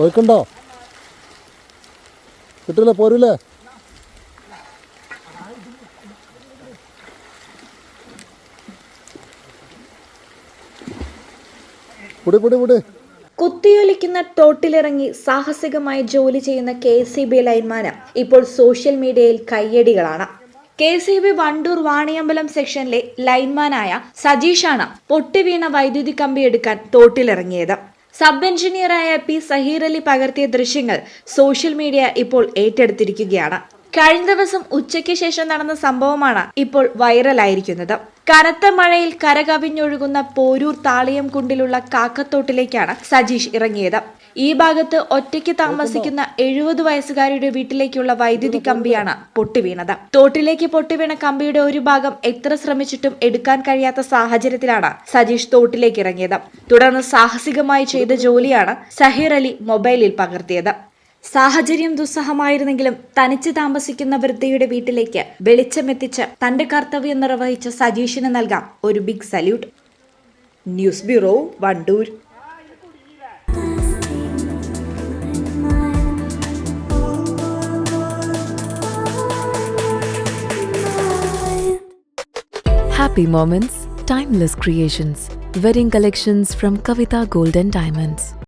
ഒഴുക്കുണ്ടോ കിട്ടില്ല പോരില്ലേ കുത്തിയൊലിക്കുന്ന തോട്ടിലിറങ്ങി സാഹസികമായി ജോലി ചെയ്യുന്ന കെ എസ് സി ബി ലൈൻമാന് ഇപ്പോൾ സോഷ്യൽ മീഡിയയിൽ കയ്യടികളാണ്. K C B Vandoor Vaniyambalam സെക്ഷനിലെ ലൈൻമാനായ സജീഷാണ് പൊട്ടിവീണ വൈദ്യുതി കമ്പി എടുക്കാൻ തോട്ടിലിറങ്ങിയത്. സബ് എഞ്ചിനീയറായ പി സഹീർ അലി പകർത്തിയ ദൃശ്യങ്ങൾ സോഷ്യൽ മീഡിയ ഇപ്പോൾ ഏറ്റെടുത്തിരിക്കുകയാണ്. കഴിഞ്ഞ ദിവസം ഉച്ചയ്ക്ക് ശേഷം നടന്ന സംഭവമാണ് ഇപ്പോൾ വൈറലായിരിക്കുന്നത്. കനത്ത മഴയിൽ കരകവിഞ്ഞൊഴുകുന്ന പോരൂർ താളിയം കുണ്ടിലുള്ള കാക്കത്തോട്ടിലേക്കാണ് സജീഷ് ഇറങ്ങിയത്. ഈ ഭാഗത്ത് ഒറ്റയ്ക്ക് താമസിക്കുന്ന എഴുപത് വയസ്സുകാരിയുടെ വീട്ടിലേക്കുള്ള വൈദ്യുതി കമ്പിയാണ് പൊട്ടിവീണത്. തോട്ടിലേക്ക് പൊട്ടിവീണ കമ്പിയുടെ ഒരു ഭാഗം എത്ര ശ്രമിച്ചിട്ടും എടുക്കാൻ കഴിയാത്ത സാഹചര്യത്തിലാണ് സജീഷ് തോട്ടിലേക്ക് ഇറങ്ങിയത്. തുടർന്ന് സാഹസികമായി ചെയ്ത ജോലിയാണ് സഹീർ അലി മൊബൈലിൽ പകർത്തിയത്. സാഹചര്യം ദുസ്സഹമായിരുന്നെങ്കിലും തനിച്ച് താമസിക്കുന്ന വൃദ്ധയുടെ വീട്ടിലേക്ക് വെളിച്ചമെത്തിച്ച് തന്റെ കർത്തവ്യം നിർവഹിച്ച സജീഷിന് നൽകാം ഒരു big salute news bureau Vandoor Happy moments, timeless creations. Wedding collections from Kavita Gold and Diamonds.